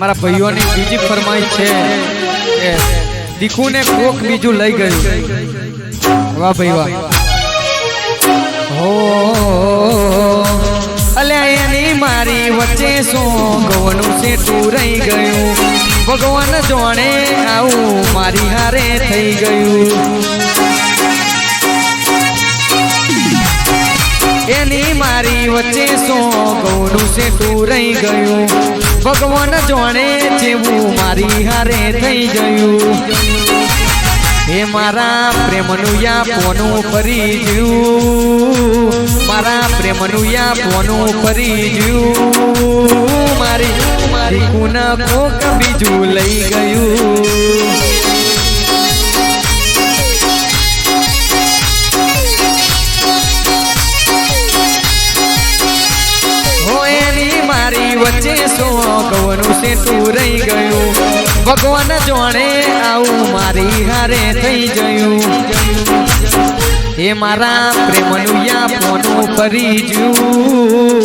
મારા ભાઈઓની બીજી ફરમાઈશ છે કે દીકુને કોક બીજું લઈ ગયું. વાહ ભાઈ વાહ. હો અલ્યા એની મારી વચ્ચે શું ગવાનું છે તું રહી ગયું? ભગવાન જોણે આવું મારી હારે થઈ ગયું. એની મારી વચ્ચે શું ગૌનું તું રહી ગયું? ભગવાન જોણે જેવું મારી હારે થઈ ગયું. હે મારા પ્રેમનું યા પોનું ફરી ગયું. મારા પ્રેમનું યા પોનું ફરી ગયું. મારી મારી કુના કોક બીજું લઈ ગયું. મારી વચ્ચે સોગવનું છે તું રહી ગયું. ભગવાન જોણે આવું મારી હારે થઈ ગયું. એ મારા પ્રેમનું યા પોનું ફરી જ્યું.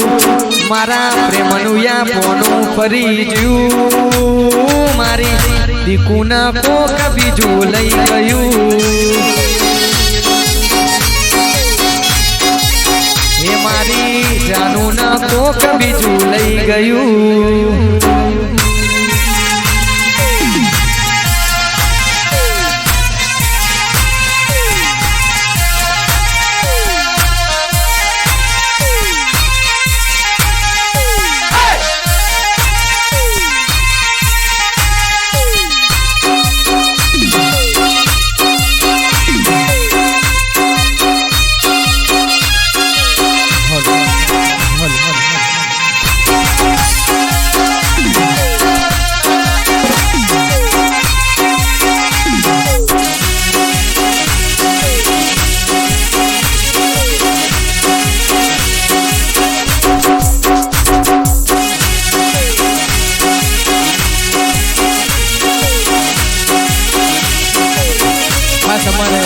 મારા પ્રેમનું યા પોનું ફરી જ્યું. મારી દીકુના કોક બીજું લઈ ગયું. બીજું લઈ ગયું. તમારે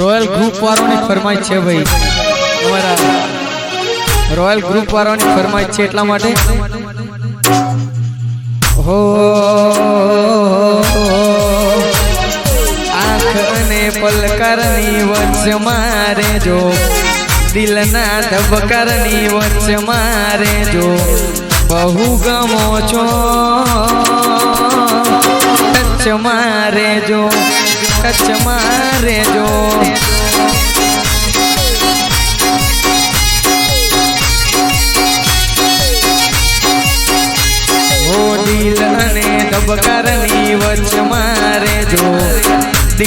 રોયલ ગ્રુપ વાળાની ફરમાઈશ છે ભાઈ. અમારા રોયલ ગ્રુપ વાળાની ફરમાઈશ છે એટલા માટે. હો આંખ અને પલકરની વચ્ચે મારે જો. દિલના ધબકરની વચ્ચે મારે જો. બહુ ગમો છો. ટચ મારે જો. ટચ મારે જો ઓ દિલ અને ધબકારની વચ્ચે મારે જો